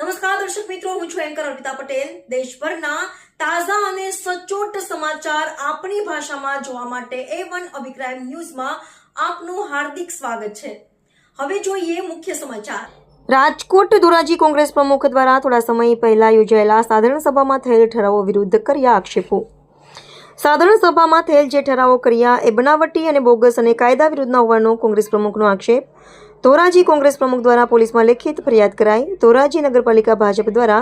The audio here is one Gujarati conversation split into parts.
નમસ્કાર, દર્શક મિત્રો, હું છું એન્કર અર્પિતા પટેલ. દેશભરના તાજા અને સચોટ સમાચાર આપણી ભાષામાં જોવા માટે એ વન અભિક્રાઇમ ન્યૂઝમાં આપનું હાર્દિક સ્વાગત છે. હવે જોઈએ મુખ્ય સમાચાર. રાજકોટ ધોરાજી કોંગ્રેસ પ્રમુખ દ્વારા થોડા સમય પહેલા યોજાયેલા સાધારણ સભામાં થયેલ ઠરાવો વિરુદ્ધ કર્યા આક્ષેપો. સાધારણ સભામાં થયેલ જે ઠરાવો કર્યા એ બનાવટી અને બોગસ અને કાયદા વિરુદ્ધના હોવાનો કોંગ્રેસ પ્રમુખનો આક્ષેપ. ધોરાજી કોંગ્રેસ પ્રમુખ દ્વારા પોલીસમાં લેખિત ફરિયાદ કરાઈ. ધોરાજી નગરપાલિકા ભાજપ દ્વારા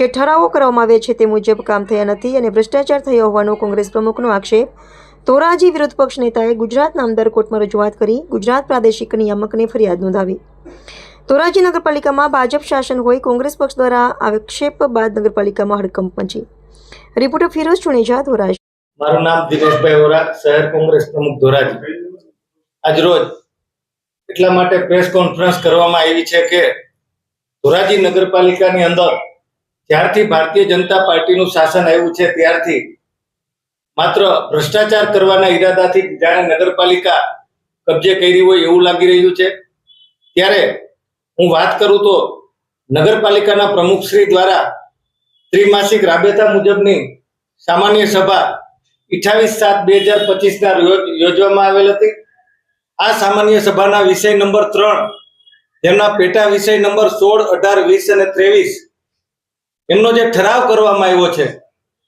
જે ઠરાવો કરવામાં આવ્યા છે તે મુજબ કામ થયા નથી અને ભ્રષ્ટાચાર થયો હોવાનો કોંગ્રેસ પ્રમુખનો આક્ષેપ. ધોરાજી વિરોધ પક્ષ નેતાએ ગુજરાત નામદાર કોર્ટમાં રજૂઆત કરી, ગુજરાત પ્રાદેશિક નિયામકને ફરિયાદ નોંધાવી. ધોરાજી નગરપાલિકામાં ભાજપ શાસન હોય, કોંગ્રેસ પક્ષ દ્વારા આક્ષેપ બાદ નગરપાલિકામાં હડકંપ મચી. રિપોર્ટર ફિરોઝ ચુનેજા, ધોરાજી. મારું નામ દિનેશભાઈ ઓરા શહેર કોંગ્રેસ પ્રમુખ ધોરાજી. આજરોજ એટલા માટે પ્રેસ કોન્ફરન્સ કરવામાં આવી છે કે ધોરાજી નગરપાલિકાની અંદર જ્યારથી ભારતીય જનતા પાર્ટીનું શાસન આવ્યું છે, ત્યારથી માત્ર ભ્રષ્ટાચાર કરવાના ઈરાદાથી જાણે નગરપાલિકા કબજે કરી હોય એવું લાગી રહ્યું છે. ત્યારે હું વાત કરું તો નગરપાલિકાના પ્રમુખશ્રી દ્વારા ત્રિમાસિક રાબેતા મુજબની સામાન્ય સભા અઠાવીસ સાત બે હજાર પચીસના યોજવામાં આવેલ હતી. આ સામાન્ય સભાના વિષય નંબર ત્રણ જેમના પેટા વિષય નંબર સોળ, અઢાર, વીસ અને ત્રેવીસ. એમનો જે ઠરાવ કરવામાં આવ્યો છે,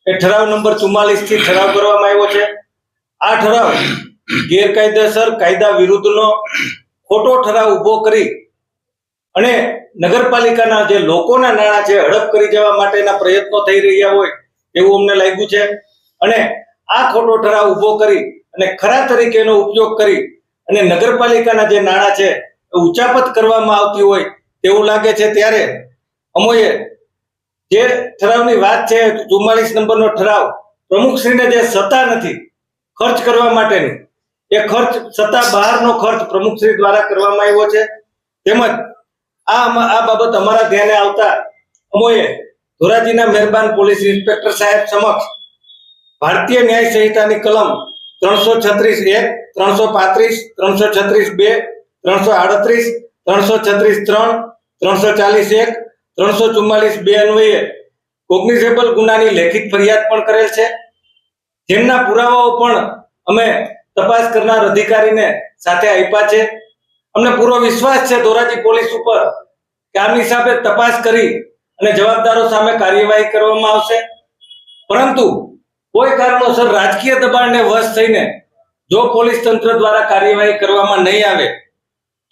એ ઠરાવ નંબર ચુમ્માલીસથી ઠરાવ કરવામાં આવ્યો છે. આ ઠરાવ ગેરકાયદેસર કાયદા વિરુદ્ધનો ખોટો ઠરાવ ઊભો કરી અને નગરપાલિકાના જે લોકોના નાણાં છે, હડપ કરી જવા માટેના પ્રયત્નો થઈ રહ્યા હોય એવું અમને લાગ્યું છે. અને આ ખોટો ઠરાવ ઊભો કરી અને ખરા તરીકે એનો ઉપયોગ કરી અને નગરપાલિકાના જે નાણાં છે એ ઉચાપત કરવામાં આવતી હોય તેવું લાગે છે ત્યારે અમોએ જે ઠરાવની વાત છે ચુમ્માલીસ નંબરનો ઠરાવ પ્રમુખશ્રીને જે સત્તા નથી ખર્ચ કરવા માટેની, એ ખર્ચ સત્તા બહારનો ખર્ચ પ્રમુખશ્રી દ્વારા કરવામાં આવ્યો છે. તેમજ આ આ બાબત અમારા ધ્યાને આવતા અમોએ ધોરાજીના મહેરબાન પોલીસ ઇન્સ્પેક્ટર સાહેબ સમક્ષ ભારતીય ન્યાય સંહિતાની કલમ ત્રણસો છત્રીસ એક, ત્રણસો પાંત્રીસ, ત્રણસો છત્રીસ બે, ત્રણસો આડત્રીસ, ત્રણસો છત્રીસ ત્રણ, ત્રણસો ચાલીસ એક, ત્રણસો ચુમ્માલીસ બે અન્વયે કોગ્નિઝેબલ ગુનાની લેખિત ફરિયાદ પણ કરેલ છે. જેમના પુરાવાઓ પણ અમે તપાસ કરનાર અધિકારીને સાથે આપ્યા છે. અમને પૂરો વિશ્વાસ છે ધોરાજી પોલીસ ઉપર કે આમની સામે તપાસ કરી અને જવાબદારો સામે કાર્યવાહી કરવામાં આવશે. પરંતુ કોઈ કારણોસર રાજકીય દબાણને વશ થઈને જો પોલીસ તંત્ર દ્વારા કાર્યવાહી કરવામાં નહીં આવે,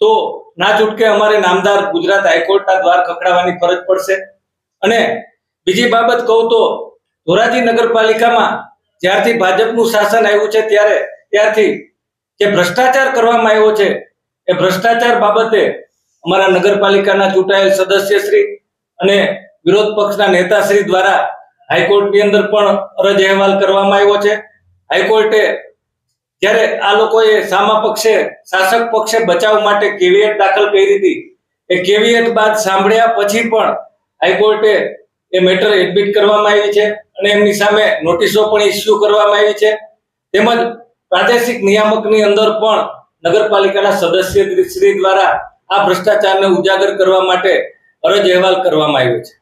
તો ના છૂટકે અમારે નામદાર ગુજરાત હાઈકોર્ટના દ્વાર ખખડાવવાની ફરજ પડશે. અને બીજી બાબત કહું તો, ધોરાજી નગરપાલિકામાં જ્યારથી ભાજપનું શાસન આવ્યું છે ત્યારે, ત્યારથી જે ભ્રષ્ટાચાર કરવામાં આવ્યો છે, એ ભ્રષ્ટાચાર બાબતે અમારા નગરપાલિકાના ચૂંટાયેલ સદસ્યશ્રી અને વિરોધ પક્ષના નેતાશ્રી દ્વારા હાઈકોર્ટની અંદર પણ અરજ અહેવાલ કરવામાં આવ્યો છે. હાઈકોર્ટે જ્યારે આ લોકોએ સામા પક્ષે, શાસક પક્ષે બચાવ માટે કેવિયટ દાખલ કરી હતી એ કેવિયટ બાદ સાંભળ્યા પછી પણ હાઈકોર્ટે એ મેટર એડમિટ કરવામાં આવી છે અને એમની સામે નોટિસો પણ ઇસ્યુ કરવામાં આવી છે. તેમજ પ્રાદેશિક નિયામકની અંદર પણ નગરપાલિકાના સદસ્ય શ્રી દ્વારા આ ભ્રષ્ટાચારને ઉજાગર કરવા માટે અરજ અહેવાલ કરવામાં આવ્યો છે.